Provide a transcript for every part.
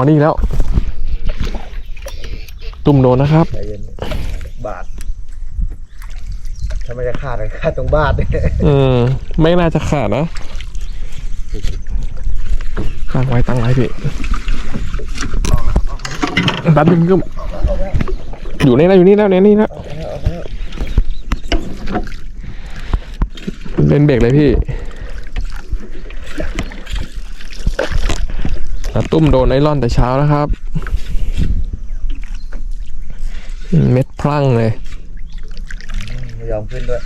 ออกอันนี้แล้ว ตุ่มโดนนะครับ ใจเย็นบาทถ้าไม่จะขาดเลยขาดตรงบาทเนี่ยอืม ไม่น่าจะขาดนะตั้งไว้ตั้งไว้พี่แป๊บนึงก็อยู่นี่แล้วอยู่นี่แล้วเนี่ยนี่แล้วเล่นเบรกเลยพี่าตุ้มโดนไอรอนแต่เช้านะครับอืมเม็ดพลั่งเลยไม่ยอมขึ้นด้วย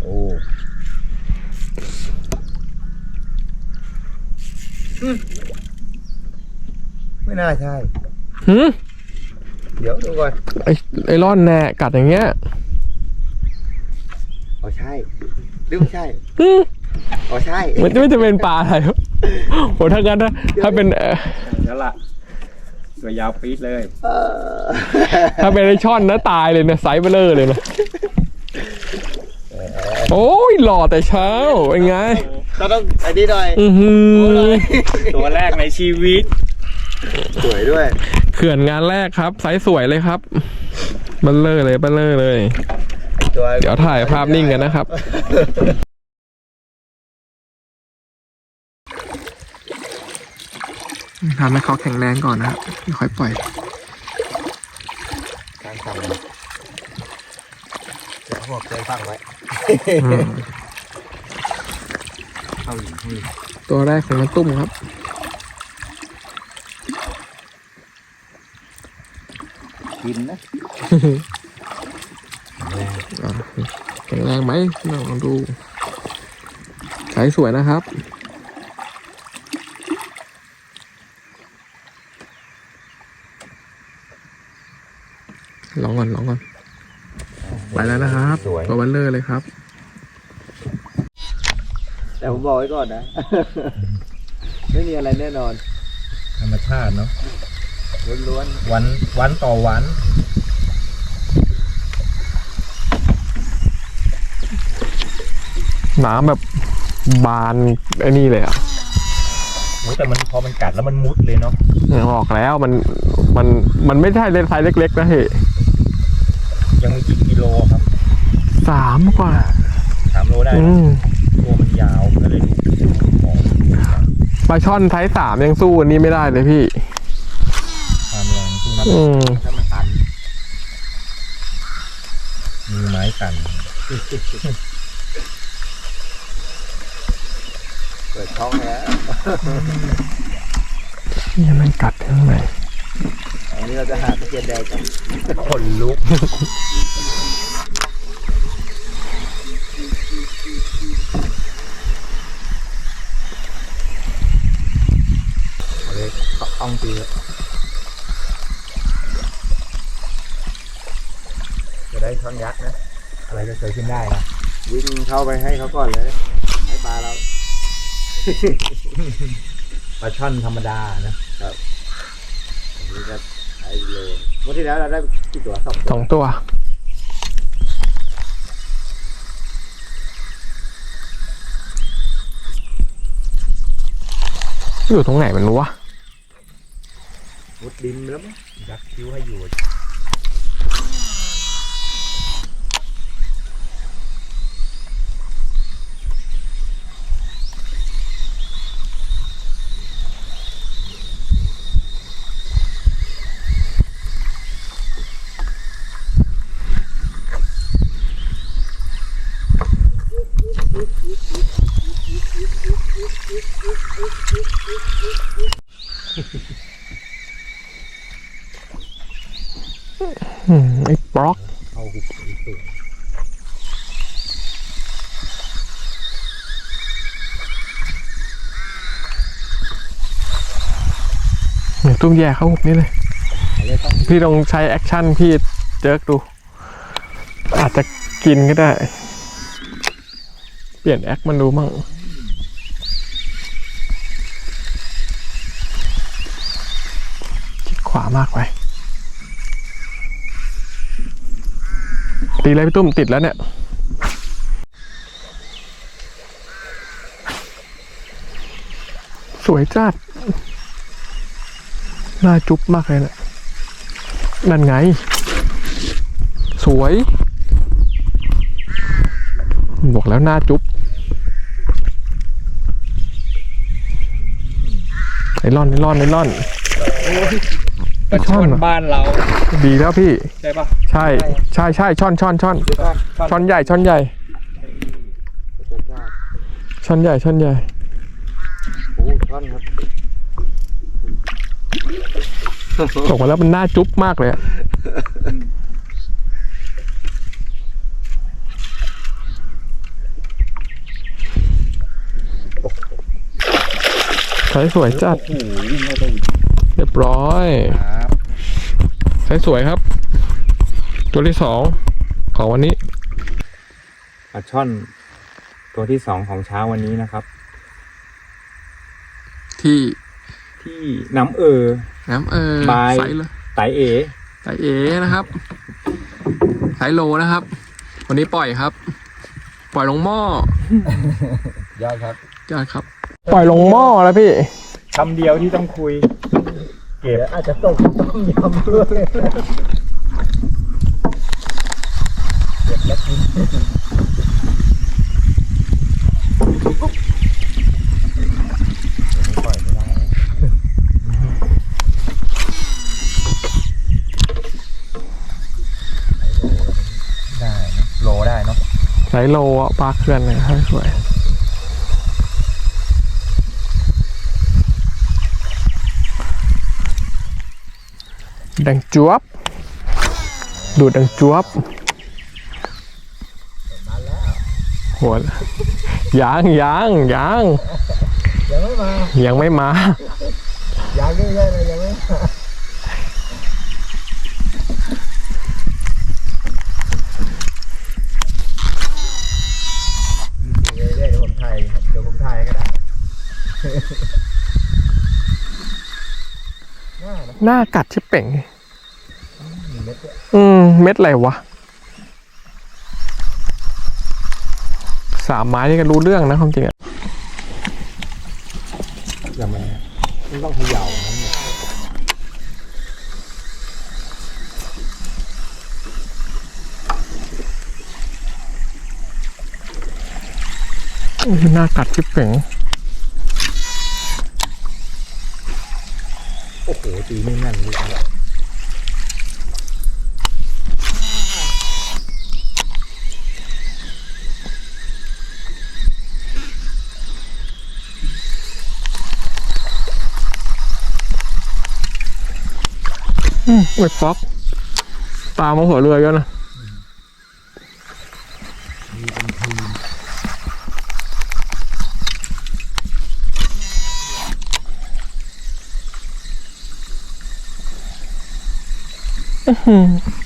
โอ้อืมไม่น่าใช่หืม เดี๋ยวดูก่อนไอไอรอนแน่กัดอย่างเงี้ยอ๋อใช่หรือไม่ใช่อืมอ๋อใช่มันจะไม่จะเป็นปลาอะไรวะโหถ้างั้นนะถ้าเป็นเอ่อแล้วล่ะตัวยาวปี๊ดเลย เออถ้าเป็นไอช่อนนะตายเลยนะไซส์เบลเลอร์เลยนะโอ้ยหล่อแต่เช้าเป็นไงก็ต้องไอ้นี่หน่อยอือหือตัวแรกในชีวิตสวยด้วย เขื่อนงานแรกครับไซส์สวยเลยครับเบลเลอร์เลยเบลเลอร์เลยตัวเดี๋ยวถ่ายภาพนิ่งกันนะครับ ทำให้เขาแข็งแรงก่อนนะครับค่อยปล่อย การสั่งเดี๋ยวเขาบอกใจฟังไว้เข้าหลิงเข้าหลิงตัวแรกของน้าตุ้มครับ กินนะอะแข็งแรงไหมลองดูใช้สวยนะครับลองก่อนลองก่อนไปแล้วนะครับสวยตัวบัลเลอร์เลยครับ แต่ผมบอกไว้ก่อนนะ ไม่มีอะไรแน่นอน ธรรมชาติเนาะ ล้วนวันวันต่อวันน้ำแบบบานไอ้นี่เลยอะโอ้ยแต่มันพอมันกัดแล้วมันมุดเลยเนาะบอกแล้วมันมันมันไม่ใช่เลนไซส์เล็ก ๆ นะเฮ้ยังมีกี่กิโลครับสามกว่าสามโลได้อืเนอะมตัวมันยาวก็เลยดูหอมปลาช่อนไซส์สามยังสู้อันนี้ไม่ได้เลยพี่ ความแรงที่มัน อืมๆถ้ามันตันมีไม้กัน เปิดช่องแล้วนี่มันกัดข้างในอันนี้เราจะหาตะเกียบแดงกันขนลุกเอาเลยเอาเอาตีเลย จะได้ช่อนยักษ์นะ อะไรก็เกิดขึ้นได้นะวิ่งเข้าไปให้เขาก่อนเลย ให้ปลาเรา ปลาช่อนธรรมดานะอันนี้ก็ไอโลเมื่อที่แล้วเราได้กี่ตัวสองสตัวองตัว อยู่ตรงไหนมันรู้วะมุดดินไปแล้วมั้งยักคิ้วให้อยู่ อืมไอ้บล็อก เข้าหุบสูง เนี่ย ตุ้มแย่เข้าหุบนี่เลยเอาเลยต้องพี่ลองใช้แอคชั่นพี่เจิกดู อาจจะกินก็ได้ เปลี่ยนแอคมันดูมั่งคิดขวามากไปตีเลยพี่ตุ้มติดแล้วเนี่ยสวยจัด น่าจุ๊บมากเลยเนะี่ยนั่นไง สวย บอกแล้วหน้าจุ๊บไอรอนไอรอนไอรอนไอช่อนเหรอบ้านเรา ดีแล้วพี่ ใช่ปะใช่ใช่ใช่ช่อนช่อนช่อนช่อนใหญ่ช่อนใหญ่ช่อนใหญ่ช่อนใหญ่โอ้ท่อนครับ บอกมาแล้วมันน่าจุ๊บมากเลยอะใช้สวยจัด โอ้โหวิ่งเข้าไปอีกเรียบร้อย ครับใช้สวยครับ ตัวที่สองของวันนี้ ปลาช่อน ตัวที่สองของเช้าวันนี้นะครับ ที่ ที่น้ำเออ น้ำเออบายไซส์เลยไตเอไซส์เอนะครับไซส์โลนะครับ วันนี้ปล่อยครับ ปล่อยลงหม้อยอดครับยอดครับ ปล่อยลงหม้อแล้วพี่ คำเดียวที่ต้องคุย เก็บอาจจะตกต้มยำด้วยปล่อยไม่ได้ ได้นะโลได้เนาะ ไซส์โลอะปลาเขื่อนเนี่ยสวยดังจวบ ดูดดังจวบหัวยังยังยังยังไม่มา ยังไม่มา ยังไม่ได้เลยยังไม่มาเรื่อยๆเดี๋ยวผมถ่ายเดี๋ยวผมถ่ายก็ได้ น่านะ หน้ากัดชิบเป่งมีเม็ดด้วยอืม เม็ดอะไรวะ สามไม้นี่ก็รู้เรื่องนะความจริงอะยังไงมันต้องเขย่านะเนี่ยอื้อหน้ากัดชิบเป่ง โอ้โห ตีไม่แม่นเลยครับอืมไม่ฟอกตามมาหัวเรือเยอะนะ อื้อหือ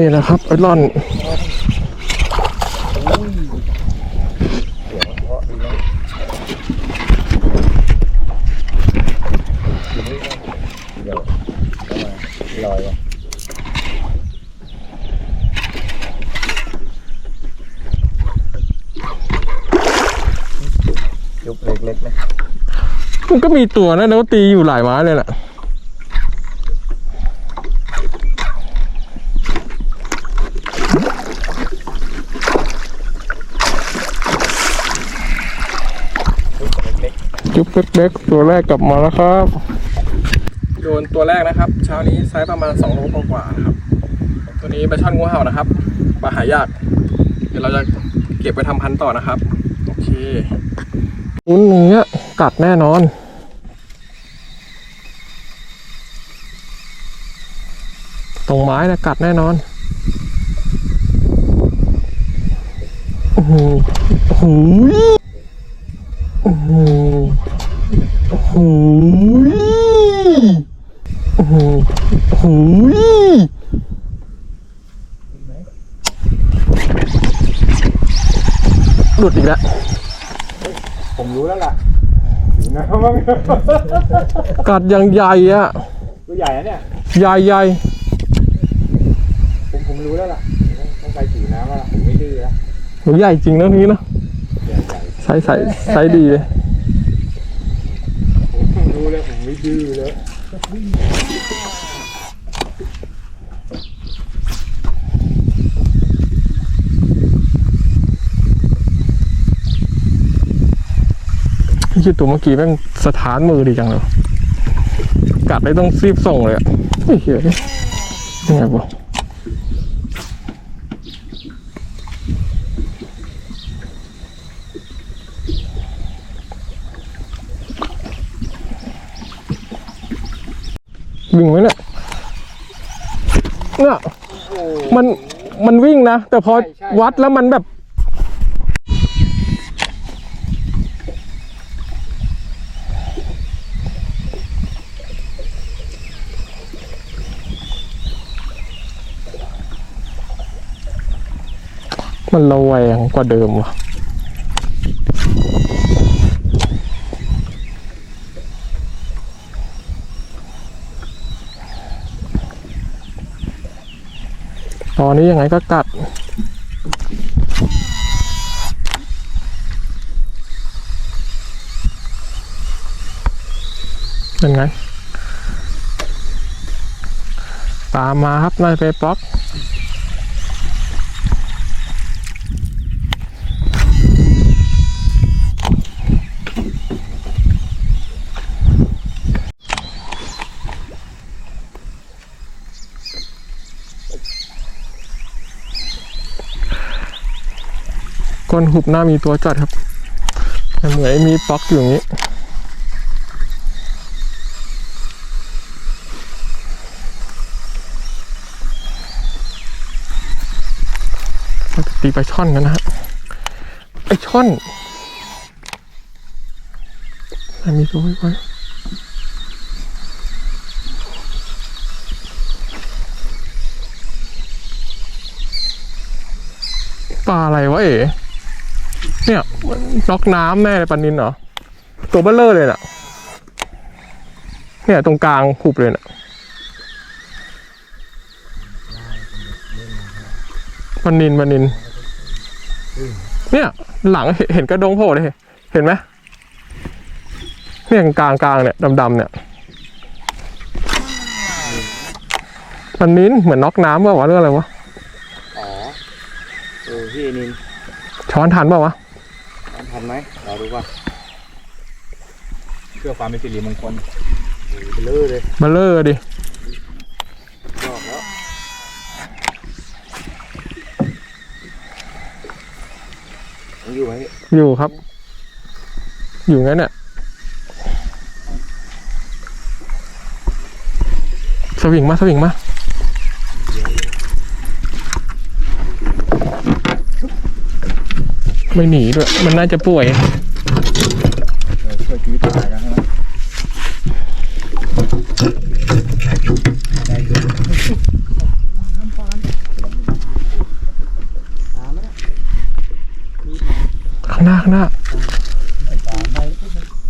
นี่แหละครับไอรอนลอยว่ะยุบเล็กๆนะมันก็มีตัวนะแล้วตีอยู่หลายไม้เลยน่ะ จุ๊บเล็กๆตัวแรกกลับมาแล้วครับ โดนตัวแรกนะครับ เช้านี้ไซส์ประมาณ2โลกว่าครับ ตัวนี้ปลาช่อนงูเห่านะครับปลาหายาก เดี๋ยวเราจะเก็บไปทำพันธุ์ต่อนะครับ โอเคอุ้นอย่างเงี้ยกัดแน่นอนตรงไม้นะกัดแน่นอนหโอ้โหโอ้โห โอ้โหโอ้โหโอ้โหหลุดอีกแล้วผมรู้แล้วล่ะถึงนะว่ากัดอย่างใหญ่อะตัวใหญ่นะเนี่ย ใหญ่ใหญ่ผมผมรู้แล้วล่ะต้องไปถือน้ำแล้วล่ะผมไม่ดื้อแล้วหนูใหญ่จริงนะนี้นะใหญ่ใหญ่ไซส์ไซส์ไซส์ดีเลย ผมรู้แล้วผมไม่ ดื้อแล้วคิดตัวเมื่อกี้แม่งสถานมือดีจังเลย กัดได้ต้องซีบส่งเลยอะไอ้เหี้ยยังไงวะ วิ่งไหมเนี่ยเนี่ยมันมันวิ่งนะ แต่พอวัดแล้วมันแบบ มันระแวงกว่าเดิมว่ะ ตอนนี้ยังไงก็กัด เป็นไง ตามมาครับนายเปป๊อก ก้นหุบหน้ามีตัวจอดครับแต่เหมือนมีป๊อกอยู่อย่างนี้ตีปช่อนกันนะฮะไอช่อนอันมีตัวไว้ไว้ปลาอะไรวะเอ๋ เนี่ยน็อกน้ำแน่เลยปลานินเหรอ ตัวเบลเลอร์เลยน่ะ เนี่ยตรงกลางหุบเลยน่ะปลานินปลานิน เนี่ย หลังเห็นเห็นกระดงโผล่เลย เห็นไหมเนี่ยกลางกลางๆเนี่ยดำๆเนี่ยปลานินเหมือนน็อกน้ำเปล่าวะเรื่องอะไรวะ อ๋อ เออพี่นินช้อนทันเปล่าวะ ทำทันไหมรอดูก่อนเพื่อความเป็นสิริมงคลเบลอเลยเบลเลอร์ดิรอบแล้วยังอยู่ไหมพี่อยู่ครับ อยู่งั้นเนี่ยสวิงมา สวิงมา ไม่หนีด้วย มันน่าจะป่วยช่วยชีวิตตายกันใช่ไหมข้างหน้าข้างหน้า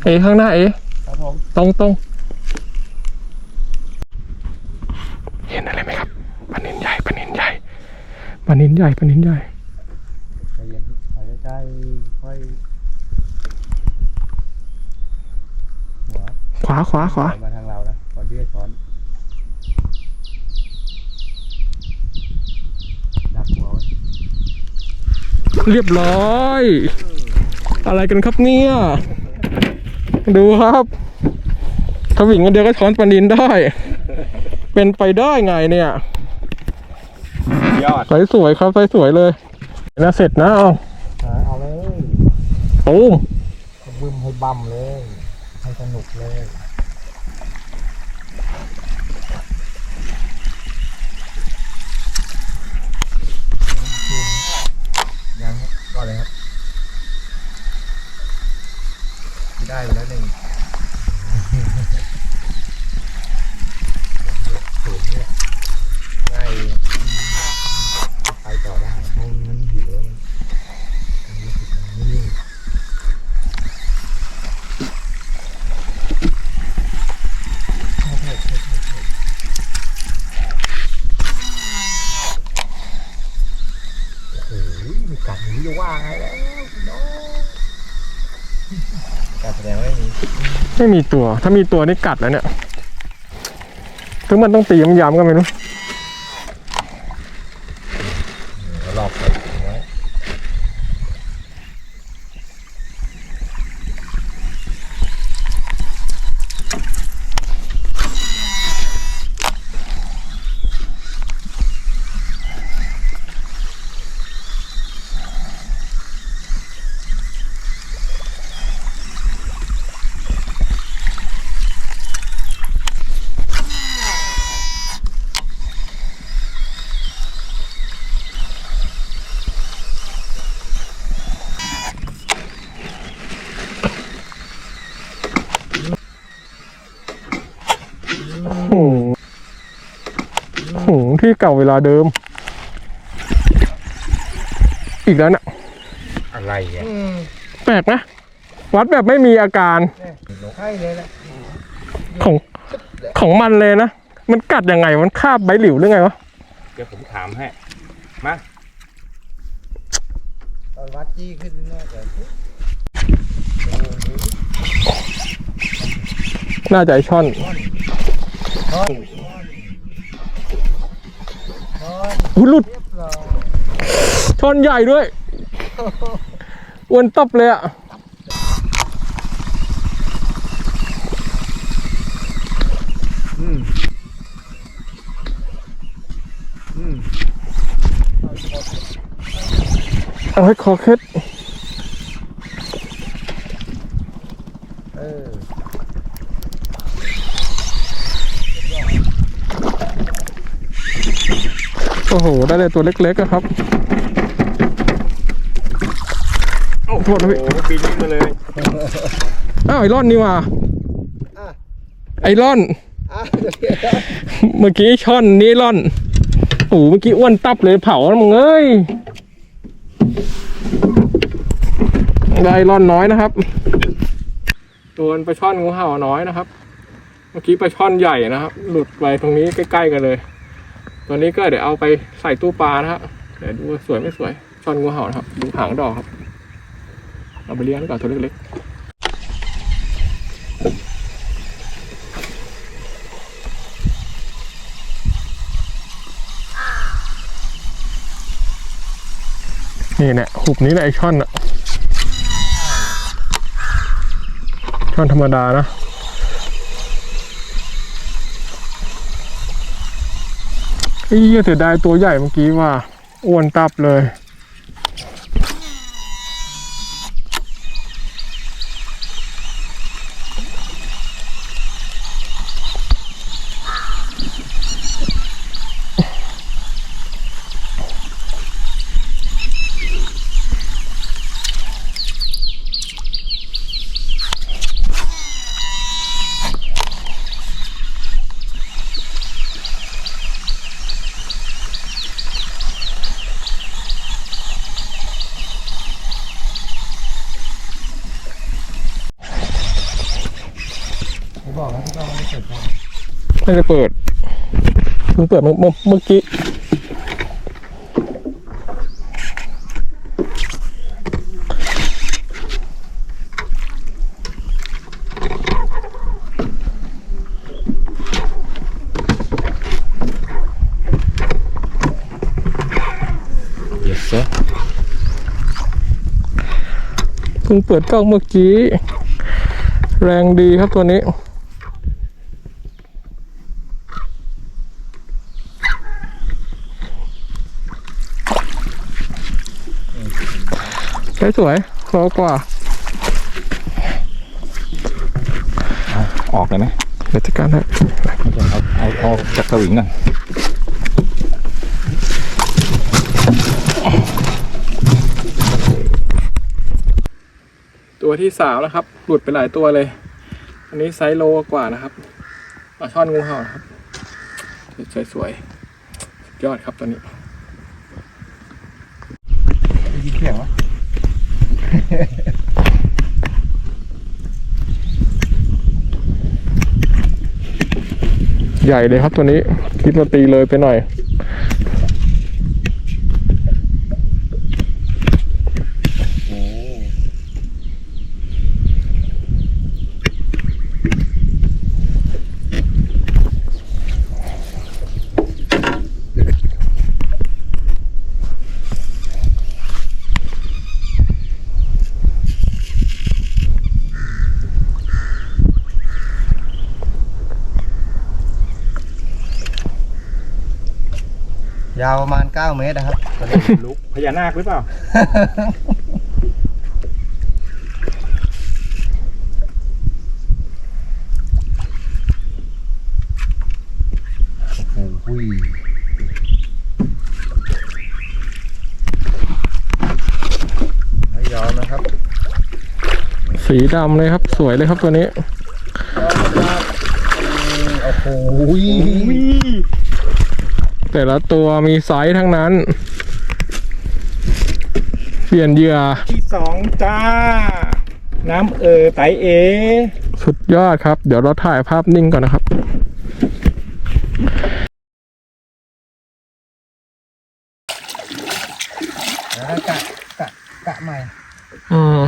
เอ๋ข้างหน้าเอครับผมตรงตรงเห็นอะไรไหมครับปลานินใหญ่ปลานินใหญ่ปลานินใหญ่ปลานินใหญ่ ใจเย็นพี่ถอยใกล้ๆค่อยหัว ข วาขวาขวามาทางเรานะก่อนที่จะช้อนดักหัวไว้เรียบร้อย อะไรกันครับเนี่ย ดูครับถ้าวิ่งคนเดียวก็ช้อนปลานินได้ เป็นไปได้ไงเนี่ยยอดสวยๆครับสวยๆเลยน่าเสร็จนะเอาอ่าเอาเลยตูมบึ้มให้บั่มเลย ให้สนุกเลย ก่อนเลยครับ ได้ไปแล้วหนึ่งถูกเนี่ยง่ายดีไปต่อได้เพราะมันหิวแล้วมันรู้สึกมันนิ่งใช่ใช่ใช่ใช่ใช่โอ้โหมีกัดหนีจะว่าไงแล้วพี่น้อง การแสดงว่าไม่มีไม่มีตัว ถ้ามีตัวนี่กัดแล้วเนี่ยถึงมันต้องตีย้ำๆก็ไม่รู้อบไปถึงไว้ โอ้โหโอ้โหที่ เก่าเวลาเดิม อีกแล้วเนี่ยอะไรอะแปลกนะ วัดแบบไม่มีอาการ ใช่เลยแหละของของมันเลยนะ มันกัดยังไง มันคาบใบหลิวหรือไงวะ เดี๋ยวผมถามให้ มา ตอนวัดจี้ขึ้นน่าจะน่าจะไอช่อนทอน หุ้ยหลุดเรียบร้อยช่อนใหญ่ด้วยอ้วนตับเลยอะอืมอืมเอาให้คอเคล็ด เออ โอ้โห ได้เลยตัวเล็กๆอะครับโอ้โหโทษนะพี่ปีนี้มาเลย อ้าวไอรอนนี่ว่ะอะไอรอนอะเมื่อกี้ช่อนนี่ร่อนโอ้โหเมื่อกี้อ้วนตับเลยเผาแล้วมึงเอ้ย ได้ร่อนน้อยนะครับโดนปลาช่อนงูเห่าน้อยนะครับ เมื่อกี้ปลาช่อนใหญ่นะครับ หลุดไปตรงนี้ใกล้ๆกันเลย ตัวนี้ก็เดี๋ยวเอาไปใส่ตู้ปลานะฮะเดี๋ยวดูว่าสวยไม่สวยช่อนงูเห่านะครับ ดูหางดอกครับ เอาไปเลี้ยงก่อนตัวเล็กๆนี่แหละหุบนี้แหละไอช่อนอะช่อนธรรมดานะ เหี้เสียดายตัวใหญ่เมื่อกี้ว่าอ้วนตับเลย ผมบอกแล้วที่ต้องไม่เสร็จก่อน ไม่ได้เปิดเพิ่งเปิดเมื่อเมื่อเมื่อกี้เยสเซอเพิ่งเปิดกล้องเมื่อกี้ แรงดีครับตัวนี้ วยสวยๆโลกว่า ออกเลยไหมเดี๋ยวจัดการให้เอาเอาเอาจากสวิงก่อนตัวที่สามนะครับ หลุดไปหลายตัวเลย อันนี้ไซส์โลกว่านะครับปลาช่อนงูเห่านะครับ สวยๆสุดยอดครับตัวนี้ได้ยินเสียงวะ ใหญ่เลยครับตัวนี้ คิดว่าตีเลยไปหน่อย โอ้ ยาวประมาณ 9 เมตรนะครับ ตอนนี้ลุกพญานาคหรือเปล่า โอ้โหไม่ยอมนะครับสีดำเลยครับ สวยเลยครับตัวนี้ โอ้โห แต่ละตัวมีไซส์ทั้งนั้น เปลี่ยนเหยื่อที่สองจ้า น้ำเออไตเอ สุดยอดครับ เดี๋ยวเราถ่ายภาพนิ่งก่อนนะครับแล้วก็กะกะกะใหม่อืม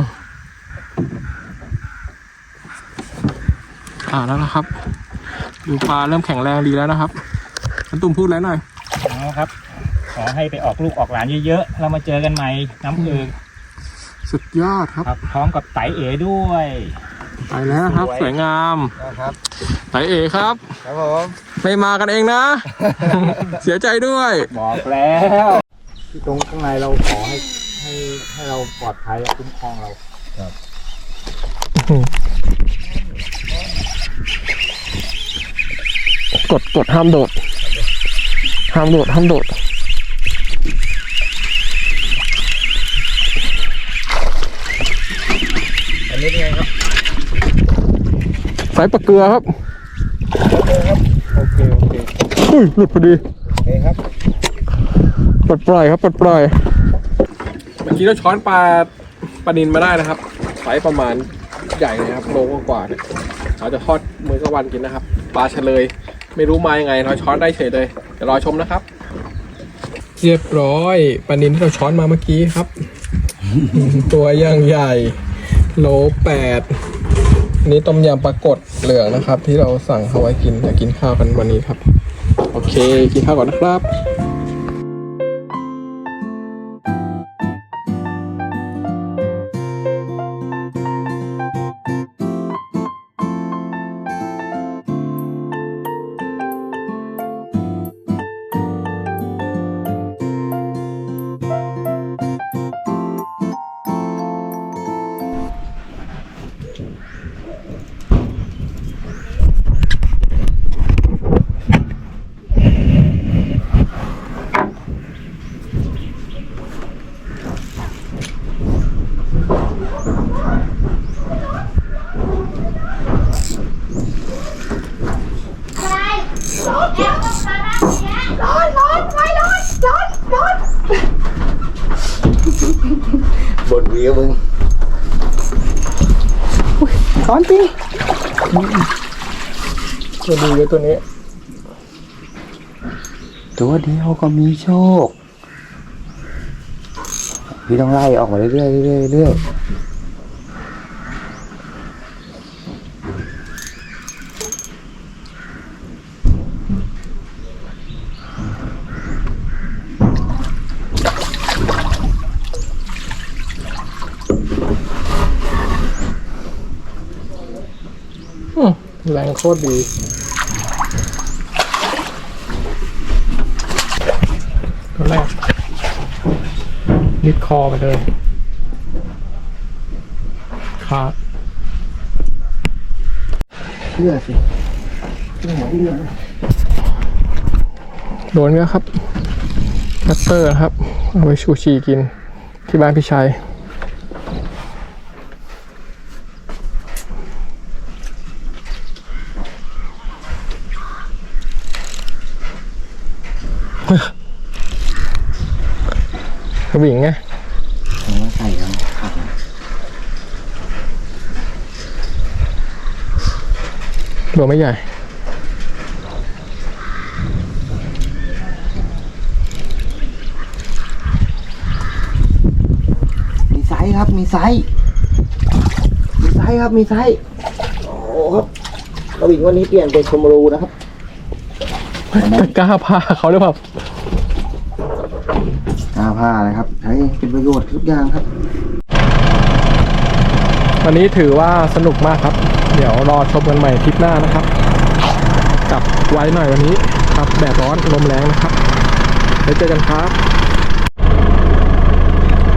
อ่าแล้วนะครับ ดูปลาเริ่มแข็งแรงดีแล้วนะครับอันตุ่มพูดแล้วหน่อย เอาครับ ขอให้ไปออกลูกออกหลานเยอะๆเรามาเจอกันใหม่น้ำเออสุดยอดครับ ครับ พร้อมกับไตเอด้วย ไปแล้วครับสวยสวยงามนะครับไตเอครับ ครับผมไม่มากันเองนะ เสียใจด้วย บอกแล้วที่ตรงข้างในเราขอให้ให้ให้เราปลอดภัยและคุ้มครองเรากดกดห้ามโดด ห้ามโดดห้ามโดดอันนี้เป็นไงครับสายปลาเกลือครับโอเคโอเคอุ้ยหลุดพอดีโอเคครับปลดปล่อยครับปลดปล่อยเมื่อกี้เราช้อนปลาปลานินมาได้นะครับไซส์ประมาณใหญ่เลยครับโลกว่าๆเนี่ยเราจะทอดมื้อกลางวันกินนะครับ ปลาเฉลย ไม่รู้มายังไงเราช้อนได้เฉยเลยเดี๋ยวรอชมนะครับ เรียบร้อยปลานินที่เราช้อนมาเมื่อกี้ครับ ตัวย่างใหญ่ โลแปดอันนี้ต้มยำปลากดเหลืองนะครับ ที่เราสั่งเขาไว้กินจะกินข้าวกันวันนี้ครับ โอเค กินข้าวก่อนนะครับ บนวิวมึงร้อนจริงตัวดีเลยตัวนี้ ตัวเดียวก็มีโชค พี่ต้องไล่ออกมาเรื่อยๆเรื่อยๆเรื่อยๆ โคตรดีตัวแรกนิดคอไปเลยขาดเชื่อสิโดนแล้วครับคัตเตอร์ครับ เอาไปชูชีกินที่บ้านพี่ชัย กระบิ่งไงผมว่าใส่กันขัดนะตัวไม่ใหญ่มีไซส์ครับมีไซส์มีไซส์ครับมีไซส์โอ้ครับกระบี่วันนี้เปลี่ยนเป็นชมรูนะครับกล้าพาเขาหรือเปล่า หน้าผ้าเลยครับ ใช้เป็นประโยชน์ทุกอย่างครับ วันนี้ถือว่าสนุกมากครับ เดี๋ยวรอชมกันใหม่ทริปหน้านะครับกลับไว้หน่อยวันนี้ครับแดดร้อนลมแรงนะครับไว้เจอกันครับ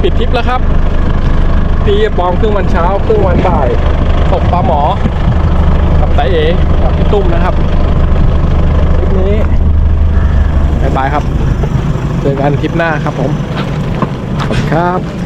ปิดทริปแล้วครับตีปองครึ่งวันเช้าครึ่งวันบ่ายตกปลาหมอ กับไตเอ๋กับพี่ตุ้มนะครับทริปนี้บายบายครับ เจอกันคลิปหน้าครับผม ขอบคุณครับ